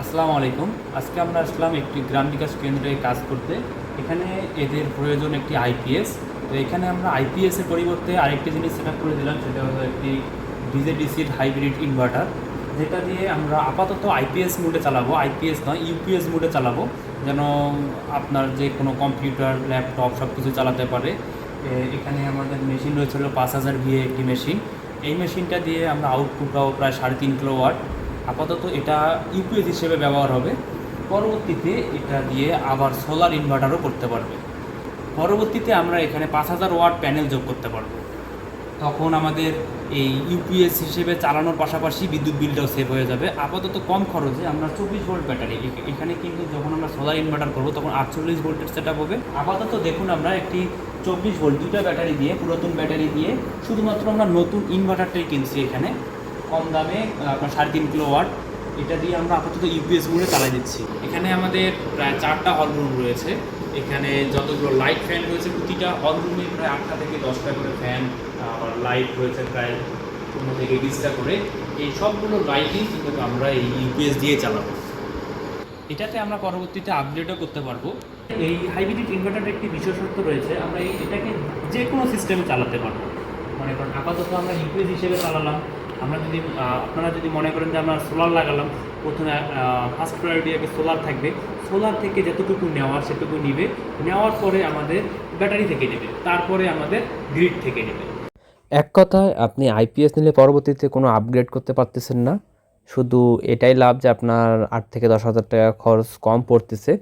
আসসালামু আলাইকুম। আজকে আমরা আসলাম একটি গ্রাম বিকাশ কেন্দ্রে কাজ করতে। এখানে এদের প্রয়োজন একটি আইপিএস তো এখানে আমরা আইপিএসের পরিবর্তে আরেকটি জিনিস সেট করে দিলাম, সেটা হলো একটি ডিজেডিসির হাইব্রিড ইনভার্টার যেটা দিয়ে আমরা আপাতত আইপিএস মোডে চালাবো। আইপিএস নয় ইউপিএস মোডে চালাবো, যেন আপনার যে কোনো কম্পিউটার, ল্যাপটপ সব কিছু চালাতে পারে। এখানে আমাদের মেশিন রয়েছে হলো পাঁচ হাজার ভিএ একটি মেশিন এই মেশিনটা দিয়ে আমরা আউটপুট পাবো প্রায় সাড়ে তিন কিলো ওয়াট আপাতত এটা ইউপিএস হিসেবে ব্যবহার হবে। পরবর্তীতে এটা দিয়ে আবার সোলার ইনভার্টারও করতে পারবে। পরবর্তীতে আমরা এখানে পাঁচ হাজার ওয়াট প্যানেল যোগ করতে পারব। তখন আমাদের এই ইউপিএস হিসেবে চালানোর পাশাপাশি বিদ্যুৎ বিলটাও সেভ হয়ে যাবে। আপাতত কম খরচে আমরা চব্বিশ ভোল্ট ব্যাটারি এখানে কিন্তু যখন আমরা সোলার ইনভার্টার করব তখন আটচল্লিশ ভোল্টের সেট আপ হবে। আপাতত দেখুন আমরা একটি চব্বিশ ভোল্ট দুটো ব্যাটারি দিয়ে, পুরাতন ব্যাটারি দিয়ে, শুধুমাত্র আমরা নতুন ইনভার্টারটাই কিনছি এখানে। কম দামে আপনার সাড়ে তিন কিলো ওয়াট এটা দিয়ে আমরা আপাতত ইউপিএসগুলো চালাই দিচ্ছি। এখানে আমাদের প্রায় চারটা হল রুম রয়েছে। এখানে যতগুলো লাইট ফ্যান রয়েছে, প্রতিটা হল রুমে প্রায় আটটা থেকে দশটা করে ফ্যান আবার লাইট রয়েছে প্রায় পনেরো থেকে বিশটা করে। এই সবগুলো লাইটই কিন্তু আমরা এই ইউপিএস দিয়ে চালাবো। এটাতে আমরা পরবর্তীতে আপডেটও করতে পারব। এই হাইব্রিড ইনভার্টারের একটি বিশেষত্ব রয়েছে। আমরা এটাকে যে কোনো সিস্টেমে চালাতে পারব। মনে করেন আপাতত আমরা ইউপিএস হিসেবে চালালাম। আমরা যদি আপনারা যদি মনে করেন যে আমরা সোলার লাগালাম, প্রথমে ফার্স্ট প্রায়োরিটি আগে সোলার থাকবে। সোলার থেকে যতটুকু নেওয়ার সেটুকু নিবে। নেওয়ার পরে আমাদের ব্যাটারি থেকে নেবে। তারপরে আমাদের গ্রিড থেকে নেবে। এক কথায়, আপনি আইপিএস নিলে পরবর্তীতে কোনো আপগ্রেড করতে পারতেছেন না। শুধু এটাই লাভ যে আপনার আট থেকে দশ হাজার টাকা খরচ কম পড়তেছে।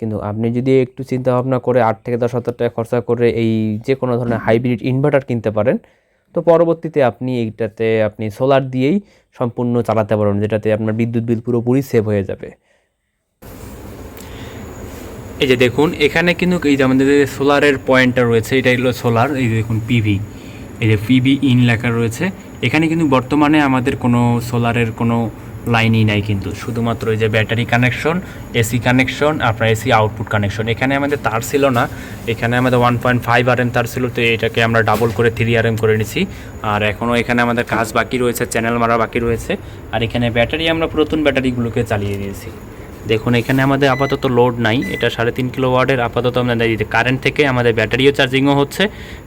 কিন্তু আপনি যদি একটু চিন্তা ভাবনা করে আট থেকে দশ হাজার টাকা খরচা করে এই যে কোনো ধরনের হাইব্রিড ইনভার্টার কিনতে পারেন তো পরবর্তীতে আপনি এইটাতে আপনি সোলার দিয়েই সম্পূর্ণ চালাতে পারবেন, যেটাতে আপনার বিদ্যুৎ বিল পুরোপুরি সেভ হয়ে যাবে। এই যে দেখুন, এখানে কিন্তু এই যে আমাদের যে সোলারের পয়েন্টটা রয়েছে এটা হলো সোলার এই যে দেখুন পিভি এই যে পিভি ইন লেখা রয়েছে। এখানে কিন্তু বর্তমানে আমাদের কোনো সোলারের কোনো লাইনই নাই কিন্তু। শুধুমাত্র এই যে ব্যাটারি কানেকশন, এসি কানেকশন, আপনার এসি আউটপুট কানেকশন। এখানে আমাদের তার ছিল না। এখানে আমাদের one point five R M তার ছিল, তো এটাকে আমরা ডাবল করে থ্রি আর এম করে নিছি। আর এখনও এখানে আমাদের কাজ বাকি রয়েছে চ্যানেল মারা বাকি রয়েছে। আর এখানে ব্যাটারি আমরা প্রথম ব্যাটারিগুলোকে চালিয়ে দিয়েছি। দেখুন, এখানে আমাদের আপাতত লোড নাই। এটা সাড়ে তিন কিলো ওয়ার্ডের আপাতত দিতে কারেন্ট থেকে আমাদের ব্যাটারিও চার্জিংও হচ্ছে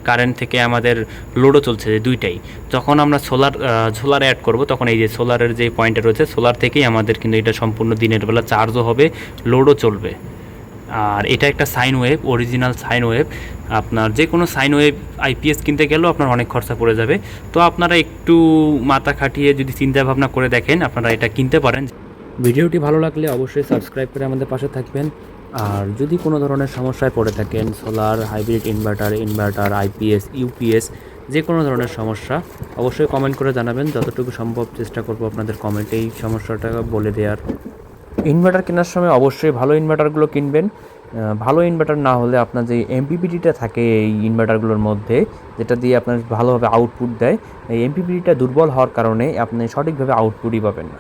কারেন্ট থেকে আমাদের লোডও চলছে যে দুইটাই। যখন আমরা সোলার সোলার অ্যাড করব, তখন এই যে সোলারের যে পয়েন্টটা রয়েছে সোলার থেকেই আমাদের কিন্তু এটা সম্পূর্ণ দিনের বেলা চার্জও হবে লোডও চলবে। আর এটা একটা sine wave original sine wave আপনার যে কোনো সাইন ওয়েভ আইপিএস কিনতে গেলেও আপনার অনেক খরচা পড়ে যাবে। তো আপনারা একটু মাথা খাটিয়ে যদি চিন্তা ভাবনা করে দেখেন, আপনারা এটা কিনতে পারেন। ভিডিওটি ভালো লাগলে অবশ্যই সাবস্ক্রাইব করে আমাদের পাশে থাকবেন। আর যদি কোনো ধরনের সমস্যায় পড়ে থাকেন solar hybrid inverter inverter IPS UPS যে কোনো ধরনের সমস্যা, অবশ্যই কমেন্ট করে জানাবেন। যতটুকু সম্ভব চেষ্টা করব আপনাদের কমেন্টেই সমস্যাটা বলে দেওয়ার। ইনভার্টার কেনার সময় অবশ্যই ভালো ইনভার্টারগুলো কিনবেন। ভালো ইনভার্টার না হলে আপনার যে এমপিপিটিটা থাকে এই ইনভার্টারগুলোর মধ্যে, যেটা দিয়ে আপনার ভালোভাবে আউটপুট দেয়, এই এমপিপিটিটা দুর্বল হওয়ার কারণে আপনি সঠিকভাবে আউটপুটই পাবেন না।